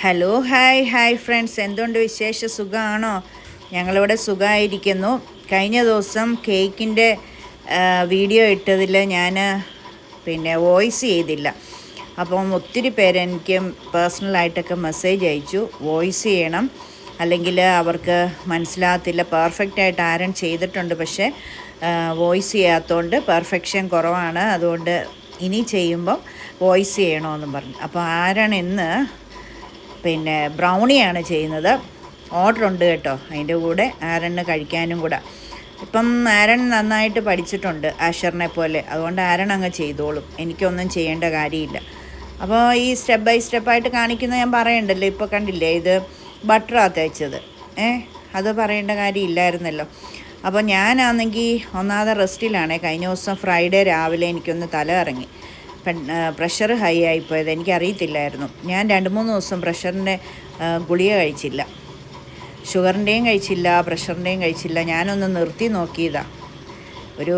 Hello hi hi friends എന്തുകൊണ്ട് വിശേഷ? സുഖമാണോ ഞങ്ങളിവിടെ സുഖമായിരിക്കുന്നു കഴിഞ്ഞ ദിവസം കേക്കിന്റെ വീഡിയോ ഇട്ടതിൽ ഞാൻ പിന്നെ വോയിസ് ചെയ്തില്ല. അപ്പം ഒത്തിരി പേര് എനിക്ക് പേഴ്സണലായിട്ടൊക്കെ മെസ്സേജ് അയച്ചു. വോയിസ് ചെയ്യണം. അല്ലെങ്കിൽ അവർക്ക് മനസ്സിലാകത്തില്ല. പെർഫെക്റ്റായിട്ട് ആരും ചെയ്തിട്ടുണ്ട്. പക്ഷേ വോയിസ് ചെയ്യാത്തതുകൊണ്ട് പെർഫെക്ഷൻ കുറവാണ്. അതുകൊണ്ട് ഇനി ചെയ്യുമ്പം വോയിസ് ചെയ്യണമെന്നും പറഞ്ഞു. അപ്പോൾ ആരാണ് ഇന്ന് പിന്നെ ബ്രൗണിയാണ് ചെയ്യുന്നത്. ഓർഡർ ഉണ്ട് കേട്ടോ അതിന്റെ കൂടെ ആരണ് കഴിക്കാനും കൂടെ. ഇപ്പം ആരൺ നന്നായിട്ട് പഠിച്ചിട്ടുണ്ട് ആഷറിനെ പോലെ. അതുകൊണ്ട് ആരൺ അങ്ങ് ചെയ്തോളും. എനിക്കൊന്നും ചെയ്യേണ്ട കാര്യമില്ല. അപ്പോൾ ഈ സ്റ്റെപ്പ് ബൈ സ്റ്റെപ്പായിട്ട് കാണിക്കുന്ന ഞാൻ പറയണ്ടല്ലോ ഇപ്പോൾ കണ്ടില്ലേ ഇത് ബട്ടറാണ് തേച്ചത് ഏ അത് പറയേണ്ട കാര്യമില്ലായിരുന്നല്ലോ. അപ്പോൾ ഞാനാണെങ്കിൽ ഒന്നാമത് റെസ്റ്റിലാണേ. കഴിഞ്ഞ ദിവസം ഫ്രൈഡേ രാവിലെ എനിക്കൊന്ന് തല ഇറങ്ങി പ്രഷർ ഹൈ ആയിപ്പോയത് എനിക്കറിയത്തില്ലായിരുന്നു. ഞാൻ രണ്ട് മൂന്ന് ദിവസം പ്രഷറിന്റെ ഗുളിക കഴിച്ചില്ല. ഷുഗറിന്റെയും കഴിച്ചില്ല പ്രഷറിന്റെയും കഴിച്ചില്ല. ഞാനൊന്ന് നിർത്തി നോക്കിയതാണ് ഒരു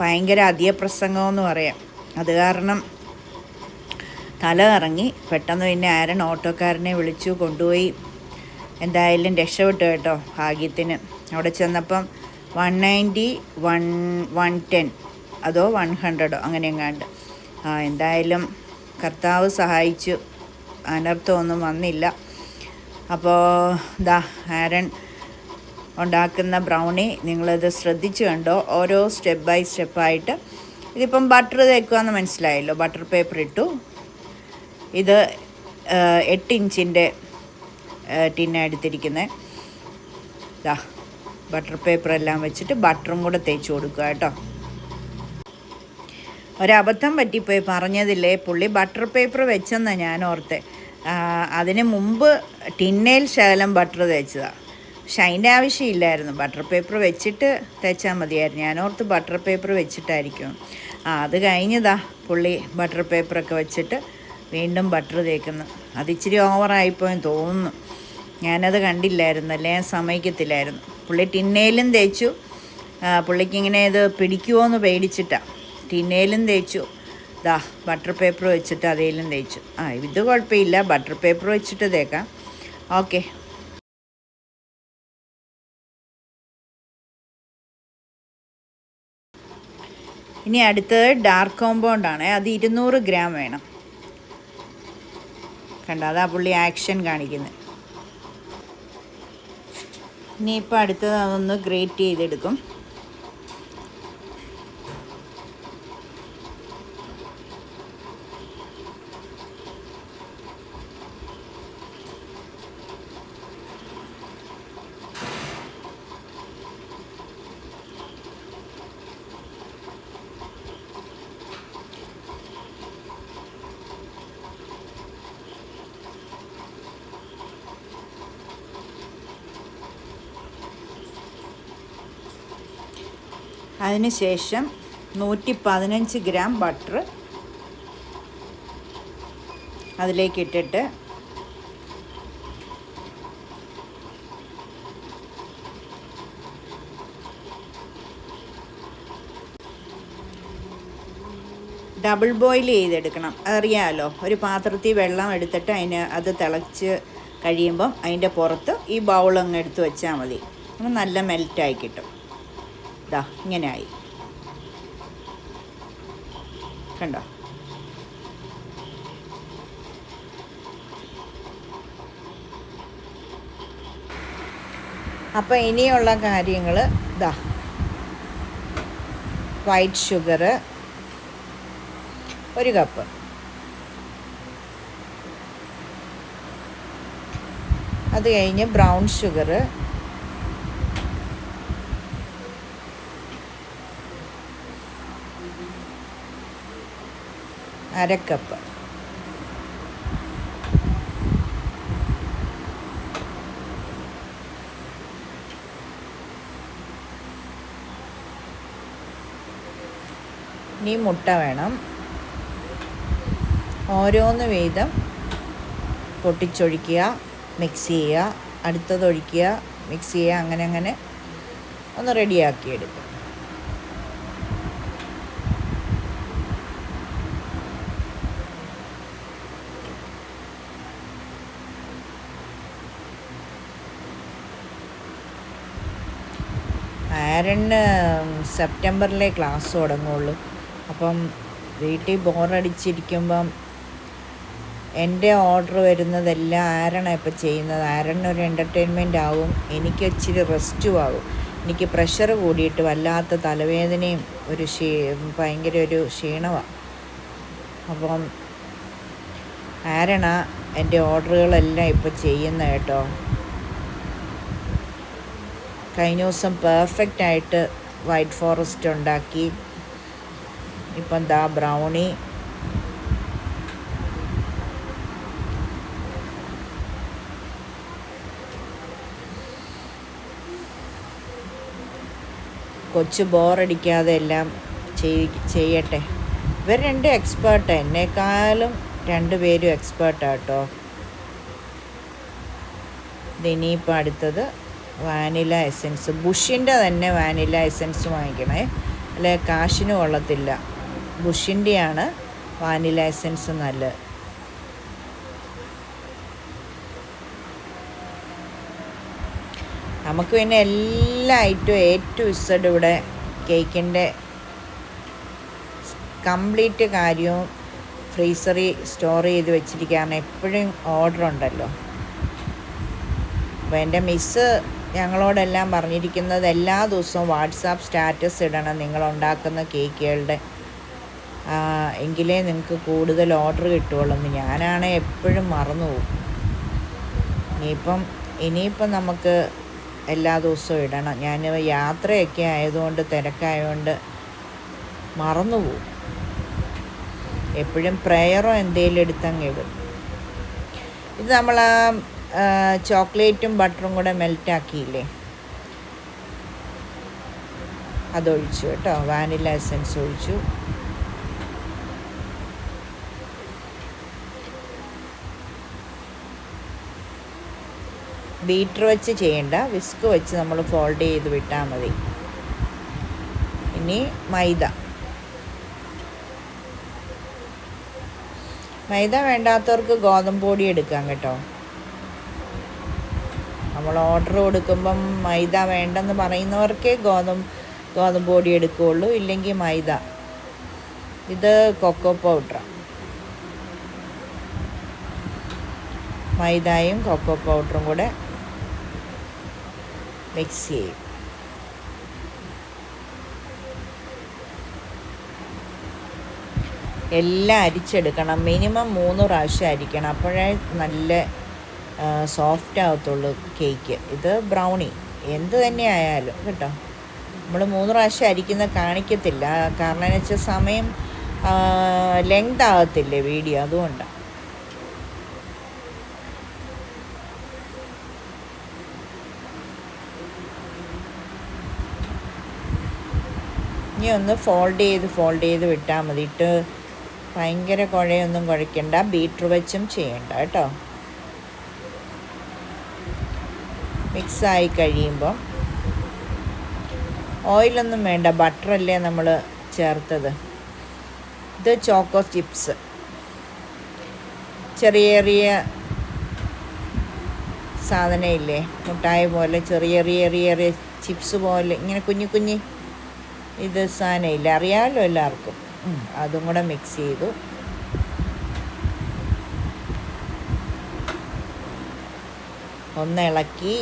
ഭയങ്കര അധികപ്രസംഗമെന്ന് പറയാം. അത് കാരണം തല ഇറങ്ങി പെട്ടെന്ന് പിന്നെ ആരൻ ഓട്ടോക്കാരനെ വിളിച്ചു കൊണ്ടുപോയി. എന്തായാലും രക്ഷപ്പെട്ടു കേട്ടോ ഭാഗ്യത്തിന്. അവിടെ ചെന്നപ്പം one ninety one one ten അതോ വൺ ഹൺഡ്രഡോ അങ്ങനെ എങ്ങാണ്ട് ആ എന്തായാലും കർത്താവ് സഹായിച്ചു. അനർത്ഥമൊന്നും വന്നില്ല. അപ്പോൾ ദാ ആരൻ ഉണ്ടാക്കുന്ന ബ്രൗണി നിങ്ങളത് ശ്രദ്ധിച്ചു കണ്ടോ? ഓരോ സ്റ്റെപ്പ് ബൈ സ്റ്റെപ്പായിട്ട് ഇതിപ്പം ബട്ടർ തേക്കുകയെന്ന് മനസ്സിലായല്ലോ. ബട്ടർ പേപ്പർ ഇട്ടു. ഇത് എട്ട് ഇഞ്ചിന്റെ ടിന്നാണ് എടുത്തിരിക്കുന്നത് ദാ ബട്ടർ പേപ്പർ എല്ലാം വെച്ചിട്ട് ബട്ടറും കൂടെ തേച്ച് കൊടുക്കുക കേട്ടോ. ഒരബദ്ധം പറ്റിപ്പോയി പറഞ്ഞതില്ലേ? പുള്ളി ബട്ടർ പേപ്പർ വെച്ചെന്നാണ് ഞാൻ ഓർത്തെ. അതിന് മുമ്പ് ടിന്നയിൽ ശകലം ബട്ടർ തേച്ചതാണ് പക്ഷെ അതിന്റെ ആവശ്യമില്ലായിരുന്നു. ബട്ടർ പേപ്പർ വെച്ചിട്ട് തേച്ചാൽ മതിയായിരുന്നു. ഞാൻ ഓർത്ത് ബട്ടർ പേപ്പർ വെച്ചിട്ടായിരിക്കും. ആ അത് കഴിഞ്ഞതാ പുള്ളി ബട്ടർ പേപ്പറൊക്കെ വെച്ചിട്ട് വീണ്ടും ബട്ടർ തേക്കുന്നു. അത് ഇച്ചിരി ഓവറായിപ്പോയെന്ന് തോന്നുന്നു. ഞാനത് കണ്ടില്ലായിരുന്നു. അല്ലേ? ഞാൻ സമ്മതിക്കത്തില്ലായിരുന്നു. പുള്ളി ടിന്നയിലും തേച്ചു. പുള്ളിക്കിങ്ങനെ ഇത് പിടിക്കുമോ എന്ന് പേടിച്ചിട്ടാണ് ടിന്നയിലും തേച്ചു. ദാ ബട്ടർ പേപ്പർ വെച്ചിട്ട് അതേലും തേച്ചു. ആ ഇത് കുഴപ്പമില്ല. ബട്ടർ പേപ്പർ വെച്ചിട്ട് തേക്കാം. ഓക്കെ. ഇനി അടുത്തത് ഡാർക്ക് കോമ്പൗണ്ടാണ്. അത് ഇരുന്നൂറ് ഗ്രാം വേണം. കണ്ട അതാ പുള്ളി ആക്ഷൻ കാണിക്കുന്നത് ഇനിയിപ്പോൾ അടുത്തത് അതൊന്ന് ഗ്രേറ്റ് ചെയ്തെടുക്കും. അതിനുശേഷം നൂറ്റി പതിനഞ്ച് ഗ്രാം ബട്ടർ അതിലേക്ക് ഇട്ടിട്ട് ഡബിൾ ബോയിൽ ചെയ്തെടുക്കണം. അതറിയാമല്ലോ ഒരു പാത്രത്തിൽ വെള്ളം എടുത്തിട്ട് അതിന് അത് തിളച്ച് കഴിയുമ്പം അതിന്റെ പുറത്ത് ഈ ബൗളങ്ങ് എടുത്ത് വെച്ചാൽ മതി. നല്ല മെൽറ്റായി കിട്ടും. ഇതാ ഇങ്ങനെ ആയി കണ്ടോ? അപ്പോൾ ഇനിയുള്ള കാര്യങ്ങൾ ഇതാ വൈറ്റ് ഷുഗർ ഒരു കപ്പ് അത് കഴിഞ്ഞ് ബ്രൗൺ ഷുഗർ അരക്കപ്പ്. ഇനി മുട്ട വേണം. ഓരോന്ന് വീതം പൊട്ടിച്ചൊഴിക്കുക മിക്സ് ചെയ്യുക അടുത്തതൊഴിക്കുക മിക്സ് ചെയ്യുക അങ്ങനെ അങ്ങനെ ഒന്ന് റെഡിയാക്കിയെടുക്കും ആരണ് സെപ്റ്റംബറിലെ ക്ലാസ് തുടങ്ങുള്ളൂ. അപ്പം വീട്ടിൽ ബോറടിച്ചിരിക്കുമ്പം എന്റെ ഓർഡർ വരുന്നതെല്ലാം ആരണ ഇപ്പം ചെയ്യുന്നത്. ഒരു എന്റർടൈൻമെന്റ് ആവും. എനിക്ക് ഇച്ചിരി റെസ്റ്റും ആവും. എനിക്ക് പ്രഷർ കൂടിയിട്ട് വല്ലാത്ത തലവേദനയും ഒരു ക്ഷീ ഭയങ്കര ഒരു ക്ഷീണമാണ് അപ്പം ആരണ എന്റെ ഓർഡറുകളെല്ലാം ഇപ്പം ചെയ്യുന്ന കേട്ടോ. കഴിഞ്ഞ ദിവസം പെർഫെക്റ്റ് ആയിട്ട് വൈറ്റ് ഫോറസ്റ്റ് ഉണ്ടാക്കി. ഇപ്പം ദാ ബ്രൗണി കൊച്ചു ബോറടിക്കാതെ എല്ലാം ചെയ്- ചെയ്യട്ടെ. ഇവർ രണ്ടും എക്സ്പേർട്ട് എന്നെക്കാളും രണ്ടുപേരും എക്സ്പേർട്ടാട്ടോ ഇനിയിപ്പോൾ അടുത്തത് വാനില എസൻസ്. ബുഷിന്റെ തന്നെ വാനില എസൻസ് വാങ്ങിക്കണേ. അല്ലെ കാശിന് കൊള്ളത്തില്ല. ബുഷിന്റെയാണ് വാനില എസൻസ് നല്ലത്. നമുക്ക് പിന്നെ എല്ലാ ഐറ്റവും എ ടു ഇസഡ് ഇവിടെ കേക്കിന്റെ കംപ്ലീറ്റ് കാര്യവും ഫ്രീസറി സ്റ്റോർ ചെയ്ത് വെച്ചിരിക്കുകയാണ്. എപ്പോഴും ഓർഡർ ഉണ്ടല്ലോ അപ്പോൾ എന്റെ മിസ്സ് ഞങ്ങളോടെല്ലാം പറഞ്ഞിരിക്കുന്നത് എല്ലാ ദിവസവും വാട്സാപ്പ് സ്റ്റാറ്റസ് ഇടണം നിങ്ങൾ ഉണ്ടാക്കുന്ന കേക്കുകളുടെ എങ്കിലേ നിങ്ങൾക്ക് കൂടുതൽ ഓർഡർ കിട്ടുള്ളൂ ഞാനാണെ എപ്പോഴും മറന്നു പോകും. ഇനിയിപ്പം ഇനിയിപ്പം നമുക്ക് എല്ലാ ദിവസവും ഇടണം. ഞാൻ യാത്രയൊക്കെ ആയതുകൊണ്ട് തിരക്കായതുകൊണ്ട് മറന്നു പോകും. എപ്പോഴും പ്രയറോ എന്തെങ്കിലും എടുത്തങ്ങിടും ഇത് നമ്മൾ ചോക്ലേറ്റും ബട്ടറും കൂടെ മെൽറ്റാക്കിയില്ലേ? അതൊഴിച്ചു കേട്ടോ. വാനില എസൻസ് ഒഴിച്ചു. ബീറ്റർ വെച്ച് ചെയ്യണ്ട. വിസ്ക് വെച്ച് നമ്മൾ ഫോൾഡ് ചെയ്ത് വിട്ടാൽ മതി. ഇനി മൈദ. മൈദ വേണ്ടാത്തവർക്ക് ഗോതമ്പ് പൊടി എടുക്കാം കേട്ടോ. നമ്മൾ ഓർഡർ കൊടുക്കുമ്പം മൈദ വേണ്ടെന്ന് പറയുന്നവർക്കേ ഗോതമ്പ് ഗോതമ്പ് പൊടി എടുക്കുകയുള്ളൂ. ഇല്ലെങ്കിൽ മൈദ. ഇത് കൊക്കോ പൗഡർ മൈദയും കൊക്കോ പൗഡറും കൂടെ മിക്സ് ചെയ്യും. എല്ലാം അരിച്ചെടുക്കണം. മിനിമം മൂന്ന് പ്രാവശ്യം അരിക്കണം. അപ്പോഴേ നല്ല സോഫ്റ്റ് ആവത്തുള്ളൂ കേക്ക് ഇത് ബ്രൗണി എന്ത് തന്നെ ആയാലും കേട്ടോ. നമ്മൾ മൂന്ന് പ്രാവശ്യം അരിക്കുന്ന കാണിക്കത്തില്ല. കാരണം എന്ന് വെച്ചാൽ സമയം ലെങ്ത് ആകത്തില്ലേ വീഡിയോ അതുകൊണ്ടാണ് ഇനി ഒന്ന് ഫോൾഡ് ചെയ്ത് ഫോൾഡ് ചെയ്ത് വിട്ടാൽ മതി. ഇട്ട് ഭയങ്കര കുഴയൊന്നും കുഴയ്ക്കണ്ട. ബീറ്റർ വെച്ചും ചെയ്യണ്ട കേട്ടോ. മിക്സായി കഴിയുമ്പോൾ ഓയിലൊന്നും വേണ്ട ബട്ടറല്ലേ നമ്മൾ ചേർത്തത്. ഇത് ചോക്കോ ചിപ്സ്. ചെറിയ ചെറിയ സാധനമില്ലേ മുട്ടായ പോലെ ചെറിയ ചെറിയ ചെറിയ ചെറിയ ചിപ്സ് പോലെ ഇങ്ങനെ കുഞ്ഞു കുഞ്ഞി ഇത് സാധനമില്ല അറിയാമല്ലോ എല്ലാവർക്കും. അതും കൂടെ മിക്സ് ചെയ്തു. ഒന്ന് ഇളക്കി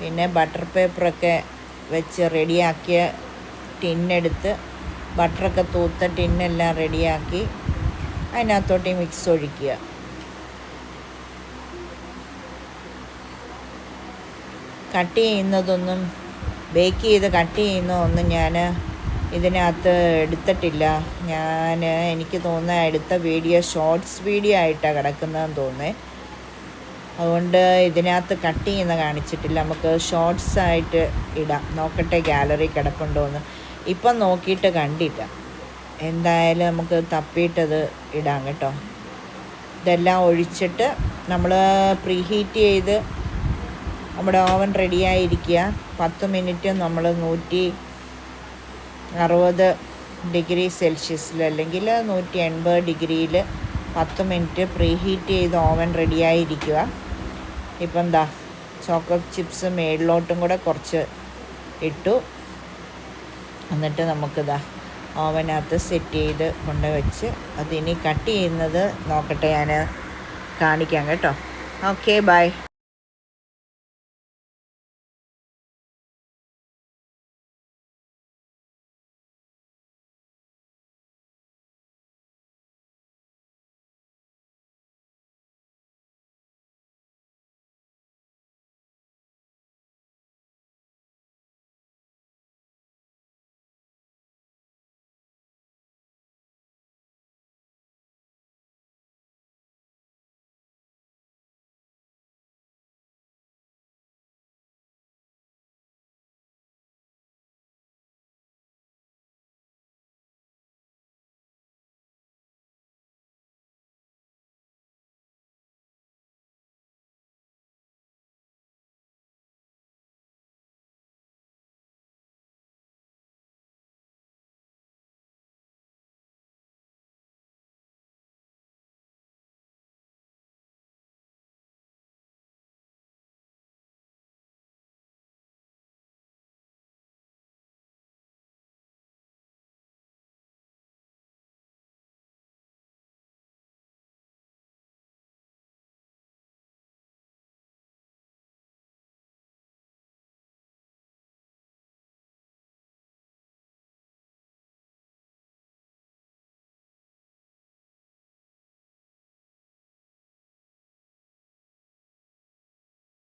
പിന്നെ ബട്ടർ പേപ്പറൊക്കെ വെച്ച് റെഡിയാക്കിയ ടിന്നെടുത്ത് ബട്ടറൊക്കെ തൂത്ത ടിന്നെല്ലാം റെഡിയാക്കി അതിനകത്തോട്ട് മിക്സ് ഒഴിക്കുക. കട്ട് ചെയ്യുന്നതൊന്നും ബേക്ക് ചെയ്ത് കട്ട് ചെയ്യുന്നതൊന്നും ഞാൻ ഇതിനകത്ത് എടുത്തിട്ടില്ല. ഞാൻ എനിക്ക് തോന്നുന്ന എടുത്ത വീഡിയോ ഷോർട്സ് വീഡിയോ ആയിട്ടാണ് കിടക്കുന്നതെന്ന് തോന്നുന്നേ. അതുകൊണ്ട് ഇതിനകത്ത് കട്ട് ചെയ്യുന്ന കാണിച്ചിട്ടില്ല. നമുക്ക് ഷോർട്സ് ആയിട്ട് ഇടാം. നോക്കട്ടെ ഗാലറി കിടപ്പുണ്ടോ എന്ന്. ഇപ്പം നോക്കിയിട്ട് കണ്ടില്ല. എന്തായാലും നമുക്ക് തപ്പിയിട്ടത് ഇടാം കേട്ടോ. ഇതെല്ലാം ഒഴിച്ചിട്ട് നമ്മൾ പ്രീഹീറ്റ് ചെയ്ത് നമ്മുടെ ഓവൻ റെഡിയായിരിക്കുക പത്ത് മിനിറ്റ് നമ്മൾ നൂറ്റി അറുപത് ഡിഗ്രി സെൽഷ്യസിൽ അല്ലെങ്കിൽ നൂറ്റി എൺപത് ഡിഗ്രിയിൽ പത്ത് മിനിറ്റ് പ്രീഹീറ്റ് ചെയ്ത് ഓവൻ റെഡിയായിരിക്കുക ഇപ്പം എന്താ ചോക്കോ ചിപ്സ് മേളിലോട്ടും കൂടെ കുറച്ച് ഇട്ടു. എന്നിട്ട് നമുക്കിതാ ഓവനകത്ത് സെറ്റ് ചെയ്ത് കൊണ്ട് വെച്ച് അതിനി കട്ട് ചെയ്യുന്നത് നോക്കട്ടെ ഞാൻ കാണിക്കാം കേട്ടോ. Okay bye